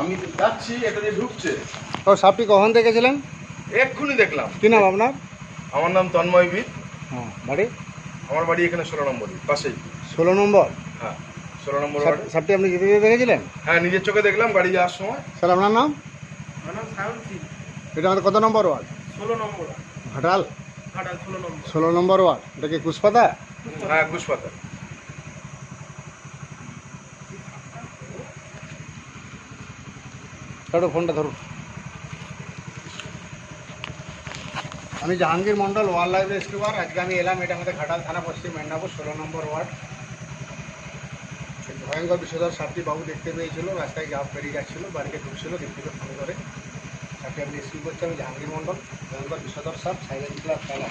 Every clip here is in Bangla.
আমি যাচ্ছি এটা দিয়ে ঢুকছে। ও সাপটি কখন দেখেছিলেন এক্ষুনি দেখলাম। কি নাম আপনার? আমার নাম তন্ময় বীর। হ্যাঁ বাড়ি? আমার বাড়ি এখানে ষোলো নম্বর পাশেই। ষোলো নম্বর? হ্যাঁ ষোলো নম্বর সাপ- সাপটি আপনি যেতে যেতে দেখেছিলেন? হ্যাঁ নিজের চোখে দেখলাম গাড়ি যাওয়ার সময়। স্যার আপনার নাম? আমার নাম সায়ন সিং। এটা আমাদের কত নম্বর ওয়ার্ড? ষোলো নম্বর ঘাটাল? ঘাটাল ষোলো নম্বর। ষোলো নম্বর ওয়ার্ড। এটা কি কুশপাতা? হ্যাঁ ঘুষপাতা কাটো ফোনটা ধরুন আমি Jahangir Mondal wildlife rescuer আজকে আমি এলাম এটা আমাদের ঘাটাল থানা পশ্চিম মেদিনীপুর ষোলো নম্বর ওয়ার্ড। ভয়ঙ্কর বিষধর সাপটি বাবু দেখতে পেয়েছিল রাস্তায় যা পেরিয়ে যাচ্ছিল বাড়িতে ঢুকছিল দেখতে ফোন করে। সাপটি আমি রেস্কিউ করছি আমি জাহাঙ্গীর মন্ডল ভয়ঙ্কর বিষধর সাপ সাইলেন্ট ক্লাব খেলা।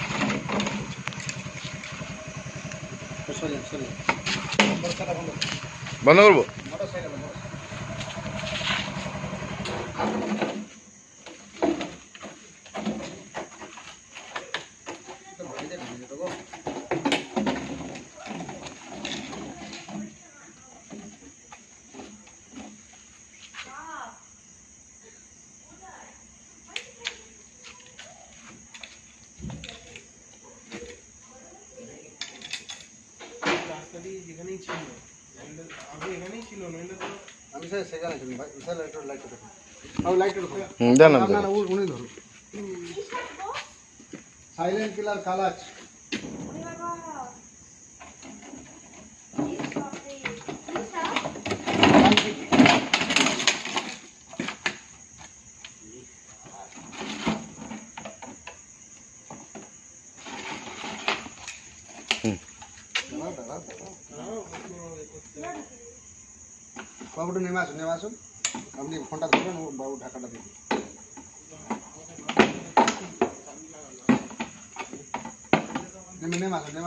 বন্ধ করব মোটরসাইকেল বন্ধ করো। যেখানেই ছিল আগে এখানেই ছিল নইলে তো আমি স্যার, সেখানে ছিলাম ভাই, স্যার লাইট লাইট দেখুন। দেন উনি ধরুন সাইলেন্ট কিলার কালাচ বাবুটা নেমে আসুন নেমে আসুন আপনি ফোনটা ধরবেন বাবু ঢাকাটা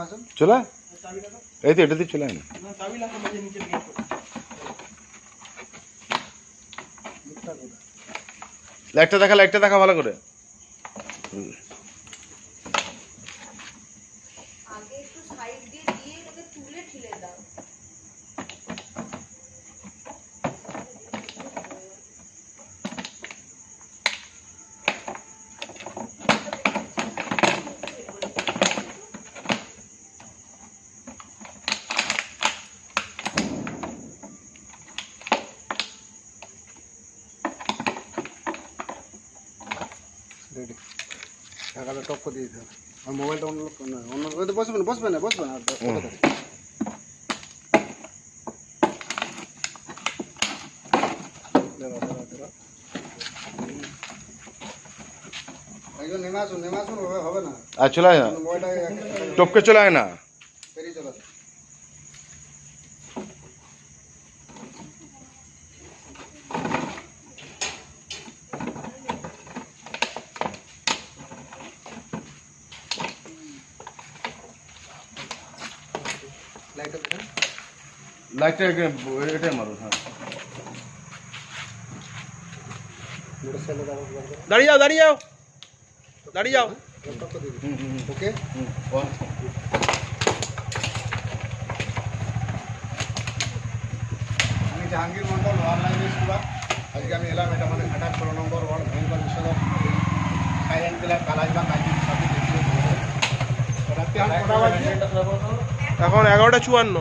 আসুন চলে এই তো এটাতে চলে না? লাইটটা দেখা লাইটটা দেখা ভালো করে। আগে রেডি ঢাকাটা টপ করে দিতে হবে। আর মোবাইলটা অন্য লোক অন্য লোক বসবে না বসবে না বসবে না আর চলে না। টপকে চলে আয় না। চলে লাইটটা এটাই মারো হ্যাঁ। দাঁড়িয়ে যাও দাঁড়িয়ে যাও। দাঁড়িয়ে যাও। ওকে আমি Jahangir Mondal wildlife rescuer আজকে আমি এলাম এটা আমাদের ঘাটার ষোলো নম্বর ওয়ার্ড ভয়ঙ্কর সাইলেন্ট কিলার কালাজ বা কাজি সাথে দেখিয়ে রাত্রি এখন এগারোটা চুয়ান্ন।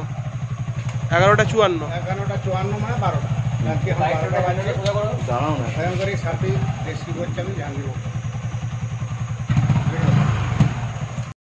এগারোটা চুয়ান্ন। এগারোটা চুয়ান্ন মানে বারোটা। রাত্রি এখন বারোটা দাঁড়াও না। আমি জাহাঙ্গীর মন্ডল